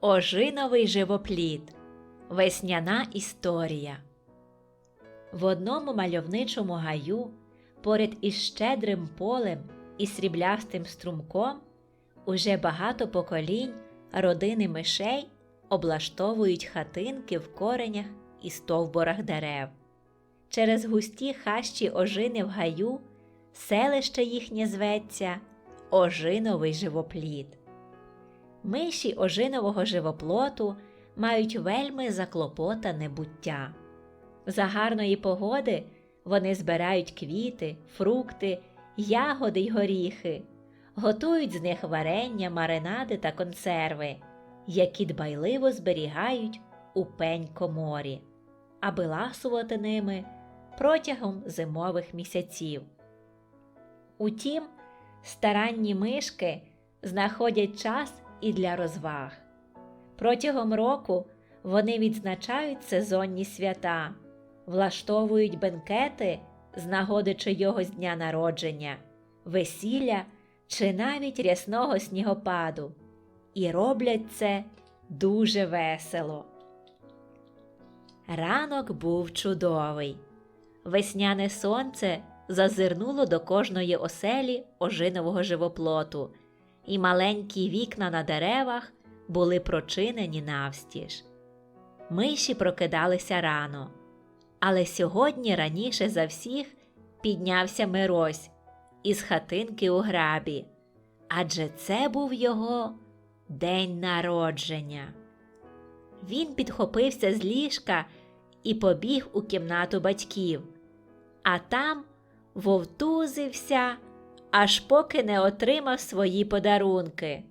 Ожиновий живопліт. Весняна історія. В одному мальовничому гаю, поряд із щедрим полем і сріблястим струмком, уже багато поколінь родини мишей облаштовують хатинки в коренях і стовбурах дерев. Через густі хащі ожини в гаю селище їхнє зветься Ожиновий живопліт. Миші ожинового живоплоту мають вельми заклопотане буття. За гарної погоди вони збирають квіти, фрукти, ягоди й горіхи, готують з них варення, маринади та консерви, які дбайливо зберігають у пень коморі, аби ласувати ними протягом зимових місяців. Утім, старанні мишки знаходять час і для розваг. Протягом року вони відзначають сезонні свята, влаштовують бенкети з нагоди чийогось дня народження, весілля чи навіть рясного снігопаду, і роблять це дуже весело. Ранок був чудовий. Весняне сонце зазирнуло до кожної оселі ожинового живоплоту, і маленькі вікна на деревах були прочинені навстіж. Миші прокидалися рано, але сьогодні раніше за всіх піднявся Мирось із хатинки у грабі, адже це був його день народження. Він підхопився з ліжка і побіг у кімнату батьків, а там вовтузився, аж поки не отримав свої подарунки.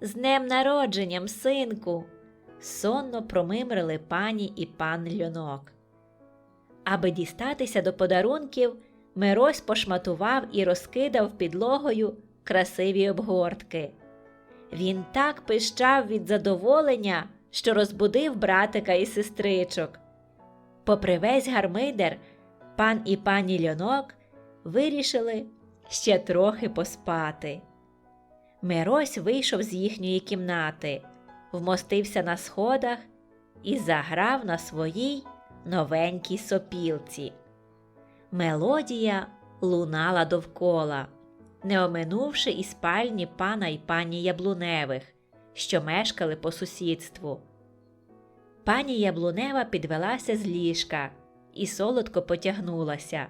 З днем народженням, синку, сонно промимрили пані і пан льонок. Аби дістатися до подарунків, Мирось пошматував і розкидав підлогою красиві обгортки. Він так пищав від задоволення, що розбудив братика і сестричок. Попри весь гармидер, пан і пані льонок вирішили ще трохи поспати. Мирось вийшов з їхньої кімнати, вмостився на сходах і заграв на своїй новенькій сопілці. Мелодія лунала довкола, не оминувши і спальні пана і пані Яблуневих, що мешкали по сусідству. Пані Яблунева підвелася з ліжка і солодко потягнулася.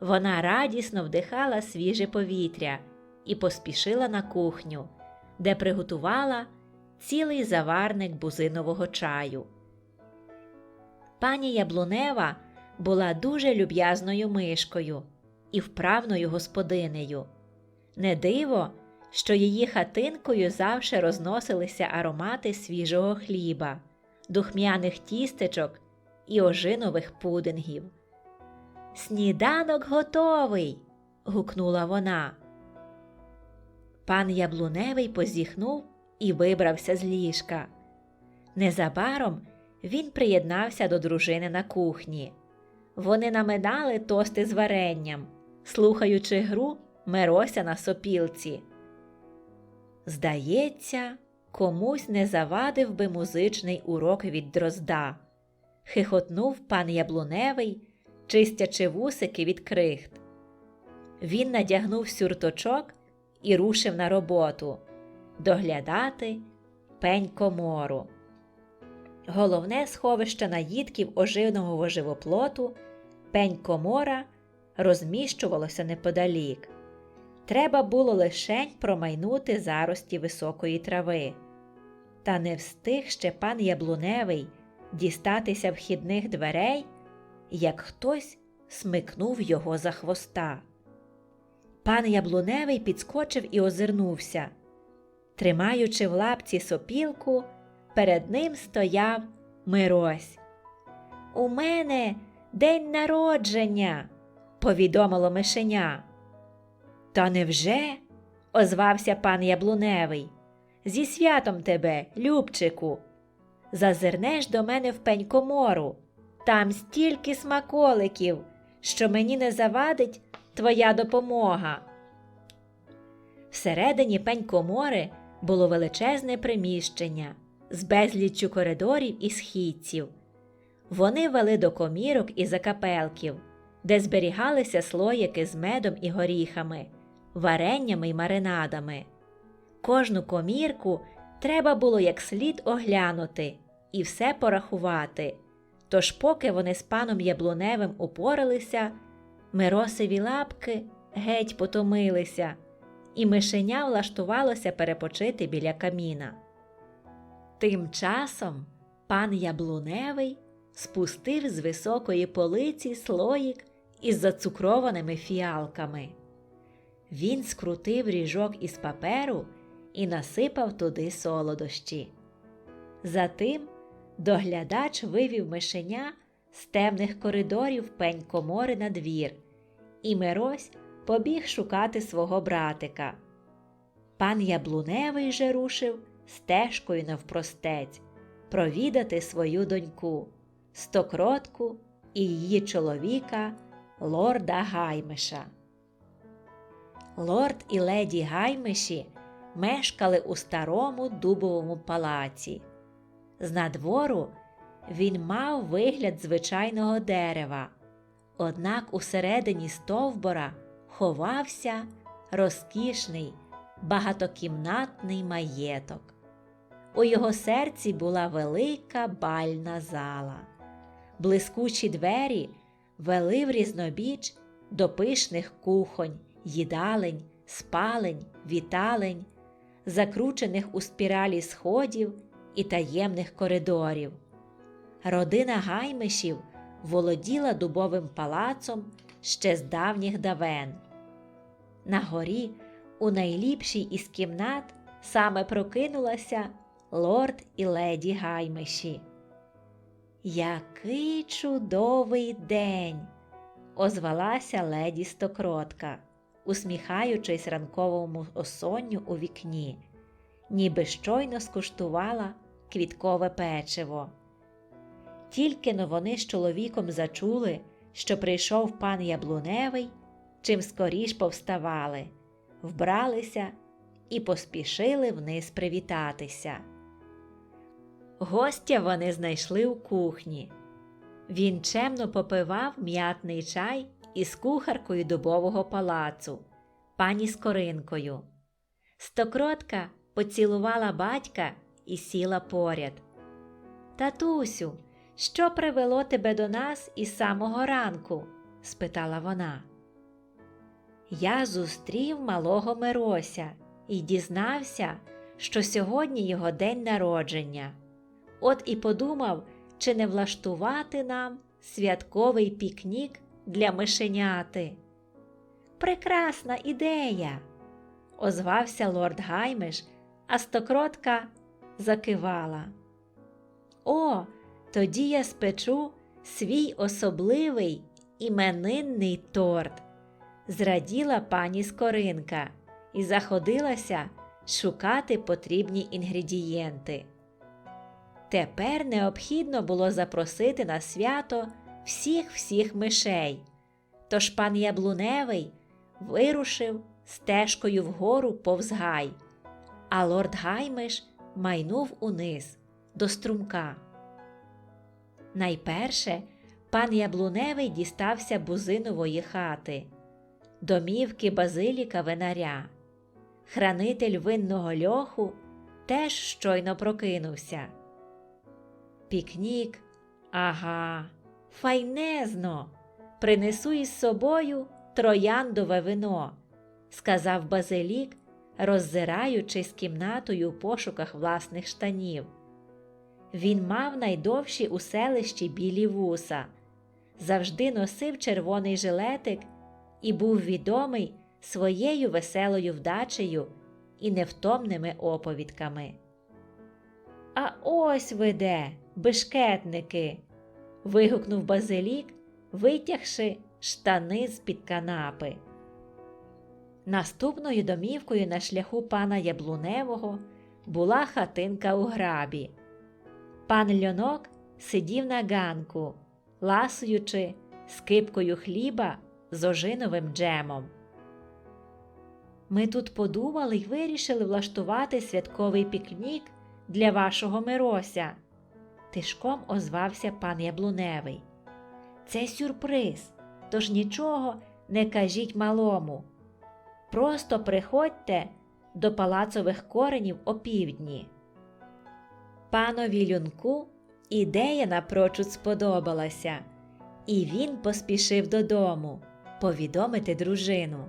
Вона радісно вдихала свіже повітря і поспішила на кухню, де приготувала цілий заварник бузинового чаю. Пані Яблунева була дуже люб'язною мишкою і вправною господинею. Не диво, що її хатинкою завше розносилися аромати свіжого хліба, духмяних тістечок і ожинових пудингів. Сніданок готовий. гукнула вона. Пан Яблуневий позіхнув і вибрався з ліжка. Незабаром він приєднався до дружини на кухні. Вони наминали тости з варенням, слухаючи гру Мирося на сопілці. Здається, комусь не завадив би музичний урок від дрозда. Хихотнув пан Яблуневий, чистячи вусики від крихт. Він надягнув сюрточок і рушив на роботу доглядати пень комору. Головне сховище наїдків оживного живоплоту пень комора розміщувалося неподалік. Треба було лишень промайнути зарості високої трави. Та не встиг ще пан Яблуневий дістатися вхідних дверей, як хтось смикнув його за хвоста. Пан Яблуневий підскочив і озирнувся. Тримаючи в лапці сопілку, перед ним стояв Мирось. У мене день народження, повідомило мишеня. Та невже? озвався пан Яблуневий. Зі святом тебе, Любчику. Зазирнеш до мене в пень комору. Там стільки смаколиків, що мені не завадить твоя допомога. Всередині пень комори було величезне приміщення з безліччю коридорів і східців. Вони вели до комірок і закапелків, де зберігалися слоїки з медом і горіхами, вареннями й маринадами. Кожну комірку треба було як слід оглянути і все порахувати. Тож, поки вони з паном Яблуневим упоралися, Миросеві лапки геть потомилися, і мишеня влаштувалося перепочити біля каміна. Тим часом пан Яблуневий спустив з високої полиці слоїк із зацукрованими фіалками. Він скрутив ріжок із паперу і насипав туди солодощі. Затим доглядач вивів мишеня з темних коридорів пень комори на двір, і Мирось побіг шукати свого братика. Пан Яблуневий же рушив стежкою навпростець провідати свою доньку, стокротку і її чоловіка, лорда Гаймиша. Лорд і леді Гаймиші мешкали у старому дубовому палаці. З надвору він мав вигляд звичайного дерева, однак усередині стовбора ховався розкішний багатокімнатний маєток. У його серці була велика бальна зала. Блискучі двері вели в різнобіч до пишних кухонь, їдалень, спалень, віталень, закручених у спіралі сходів і таємних коридорів. Родина гаймишів володіла дубовим палацом ще з давніх давен. На горі, у найліпшій із кімнат, саме прокинулася лорд і леді гаймиші. Який чудовий день! озвалася леді стокротка, усміхаючись ранковому осонню у вікні, ніби щойно скуштувала квіткове печиво. Тільки но вони з чоловіком зачули, що прийшов пан Яблуневий, чим скоріш повставали, вбралися і поспішили вниз привітатися. Гостя вони знайшли у кухні. Він чемно попивав м'ятний чай із кухаркою дубового палацу, пані Скоринкою. Стокротка поцілувала батька і сіла поряд. Татусю, що привело тебе до нас із самого ранку? спитала вона. Я зустрів малого Мирося і дізнався, що сьогодні його день народження. От і подумав, чи не влаштувати нам святковий пікнік для мишеняти. Прекрасна ідея, озвався лорд Гаймиш, а стокротка закивала. О, тоді я спечу свій особливий іменинний торт, зраділа пані Скоринка і заходилася шукати потрібні інгредієнти. Тепер необхідно було запросити на свято всіх всіх мишей. Тож пан Яблуневий вирушив стежкою вгору повз гай, а лорд Гаймиш майнув униз до струмка. Найперше пан Яблуневий дістався бузинової хати, домівки Базиліка винаря. Хранитель винного льоху теж щойно прокинувся. Пікнік, ага, файнезно, принесу із собою трояндове вино, сказав Базилік, роззираючись кімнатою у пошуках власних штанів. Він мав найдовші у селищі білі вуса, завжди носив червоний жилетик і був відомий своєю веселою вдачею і невтомними оповідками. А ось ви де, бешкетники. вигукнув Базилік, витягши штани з під канапи. Наступною домівкою на шляху пана Яблуневого була хатинка у грабі. Пан льонок сидів на ганку, ласуючи скипкою хліба з ожиновим джемом. Ми тут подумали й вирішили влаштувати святковий пікнік для вашого Мирося. Тишком озвався пан Яблуневий. Це сюрприз, тож нічого не кажіть малому. Просто приходьте до палацових коренів опівдні. Панові люнку ідея напрочуд сподобалася, і він поспішив додому повідомити дружину.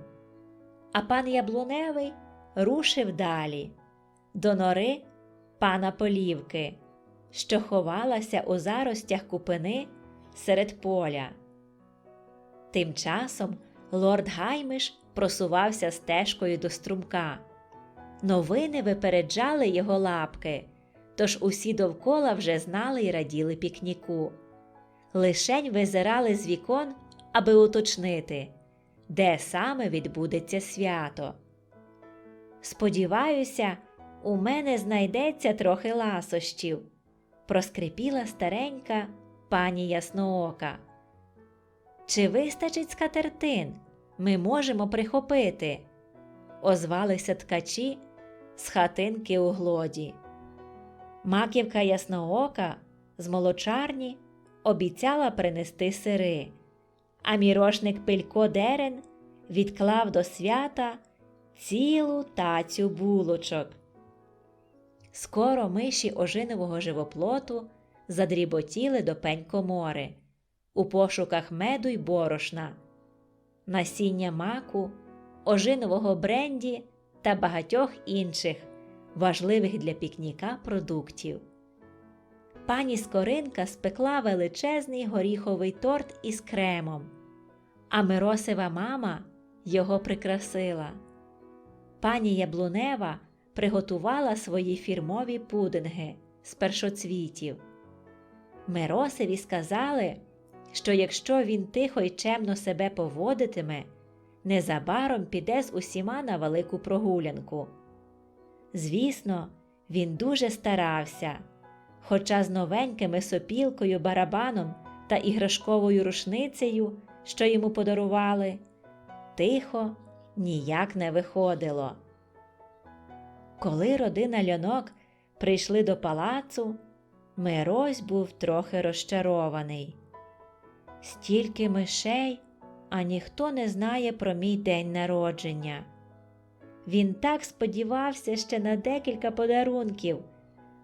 А пан Яблуневий рушив далі до нори пана Полівки, що ховалася у заростях купини серед поля. Тим часом лорд Гаймиш просувався стежкою до струмка. Новини випереджали його лапки, тож усі довкола вже знали й раділи пікніку. Лишень визирали з вікон, аби уточнити, де саме відбудеться свято. Сподіваюся, у мене знайдеться трохи ласощів, проскрипіла старенька пані Ясноока. Чи вистачить скатертин? Ми можемо прихопити, озвалися ткачі з хатинки у глоді. Маківка Ясноока з молочарні обіцяла принести сири, а мірошник Пилько Дерен відклав до свята цілу тацю булочок. Скоро миші ожинового живоплоту задріботіли до пень комори у пошуках меду й борошна, насіння маку, ожинового бренді та багатьох інших важливих для пікніка продуктів. Пані Скоринка спекла величезний горіховий торт із кремом, а Миросева мама його прикрасила. Пані Яблунева приготувала свої фірмові пудинги з першоцвітів. Миросеві сказали, що якщо він тихо й чемно себе поводитиме, незабаром піде з усіма на велику прогулянку. Звісно, він дуже старався, хоча з новенькими сопілкою, барабаном та іграшковою рушницею, що йому подарували, тихо ніяк не виходило. Коли родина льонок прийшли до палацу, Мирось був трохи розчарований. Стільки мишей, а ніхто не знає про мій день народження. Він так сподівався ще на декілька подарунків,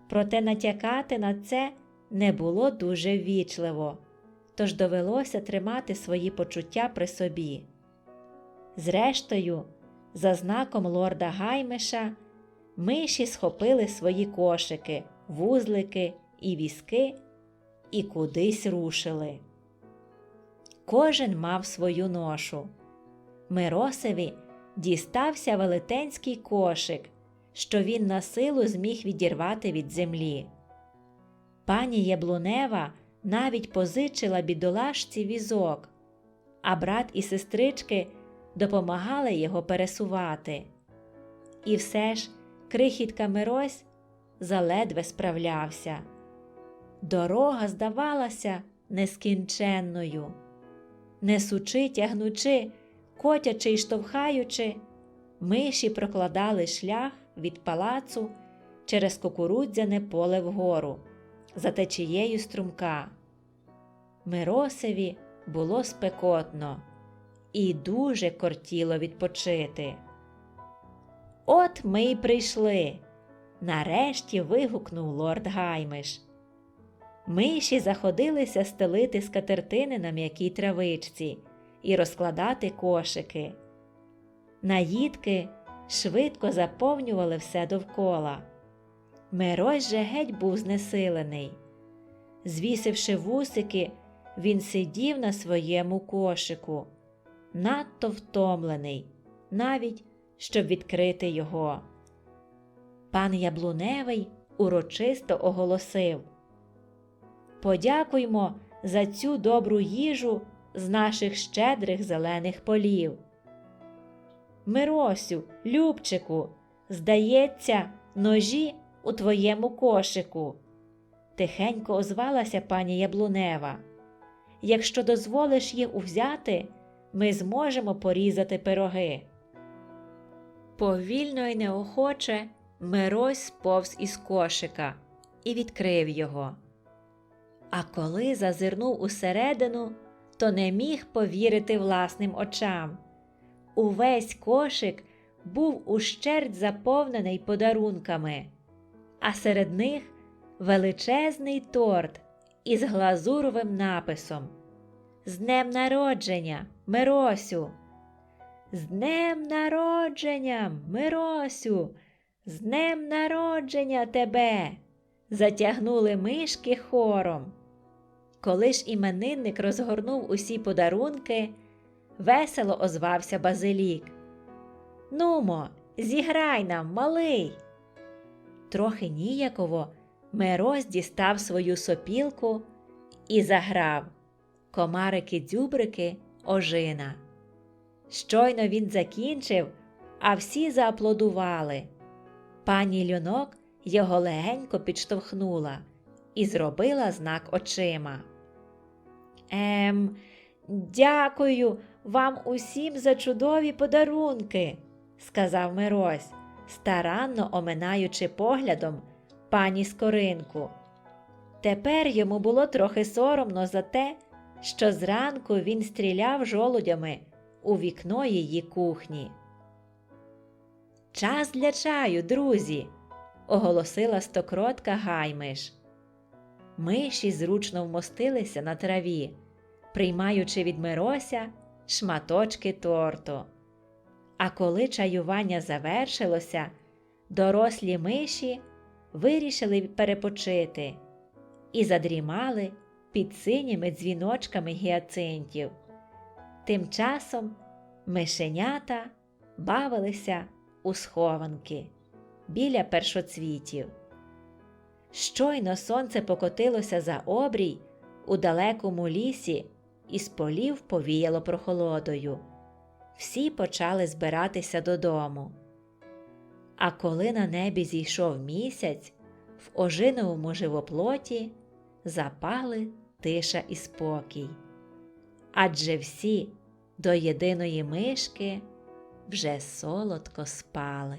проте натякати на це не було дуже ввічливо, тож довелося тримати свої почуття при собі. Зрештою, за знаком лорда Гаймеша, миші схопили свої кошики, вузлики і візки і кудись рушили. Кожен мав свою ношу. Миросеві дістався велетенський кошик, що він на силу зміг відірвати від землі. Пані Яблунева навіть позичила бідолашці візок, а брат і сестрички допомагали його пересувати. І все ж крихітка Мирось заледве справлявся. Дорога здавалася нескінченною. Несучи, тягнучи, котячи й штовхаючи, миші прокладали шлях від палацу через кукурудзяне поле вгору, за течією струмка. Миросеві було спекотно і дуже кортіло відпочити. От ми й прийшли. Нарешті вигукнув лорд Гаймиш. Миші заходилися стелити скатертини на м'якій травичці і розкладати кошики. Наїдки швидко заповнювали все довкола. Мирось же геть був знесилений. Звісивши вусики, він сидів на своєму кошику, надто втомлений, навіть щоб відкрити його. Пан Яблуневий урочисто оголосив Подякуймо за цю добру їжу з наших щедрих зелених полів. Миросю, Любчику, здається, ножі у твоєму кошику. Тихенько озвалася пані Яблунева. Якщо дозволиш їх узяти, ми зможемо порізати пироги. Повільно й неохоче Мирось сповз із кошика і відкрив його. А коли зазирнув усередину, то не міг повірити власним очам. Увесь кошик був ущерть заповнений подарунками, а серед них величезний торт із глазуровим написом З днем народження, Миросю! З днем народження, Миросю! З днем народження тебе! Затягнули мишки хором. Коли ж іменинник розгорнув усі подарунки, весело озвався Базилік. Нумо, зіграй нам, малий. Трохи ніяково Мирось дістав свою сопілку і заграв комарики-дзюбрики ожина. Щойно він закінчив, а всі зааплодували. Пані Люнок його легенько підштовхнула і зробила знак очима. Ем, дякую вам усім за чудові подарунки, сказав Мирось, старанно оминаючи поглядом пані Скоринку. Тепер йому було трохи соромно за те, що зранку він стріляв жолудями у вікно її кухні. Час для чаю, друзі, оголосила стокротка Гаймиш. Миші зручно вмостилися на траві, приймаючи від Мирося шматочки торту. А коли чаювання завершилося, дорослі миші вирішили перепочити і задрімали під синіми дзвіночками гіацинтів. Тим часом мишенята бавилися у схованки біля першоцвітів. Щойно сонце покотилося за обрій у далекому лісі, і з полів повіяло прохолодою. Всі почали збиратися додому. А коли на небі зійшов місяць, в ожиновому живоплоті запали тиша і спокій. Адже всі до єдиної мишки вже солодко спали.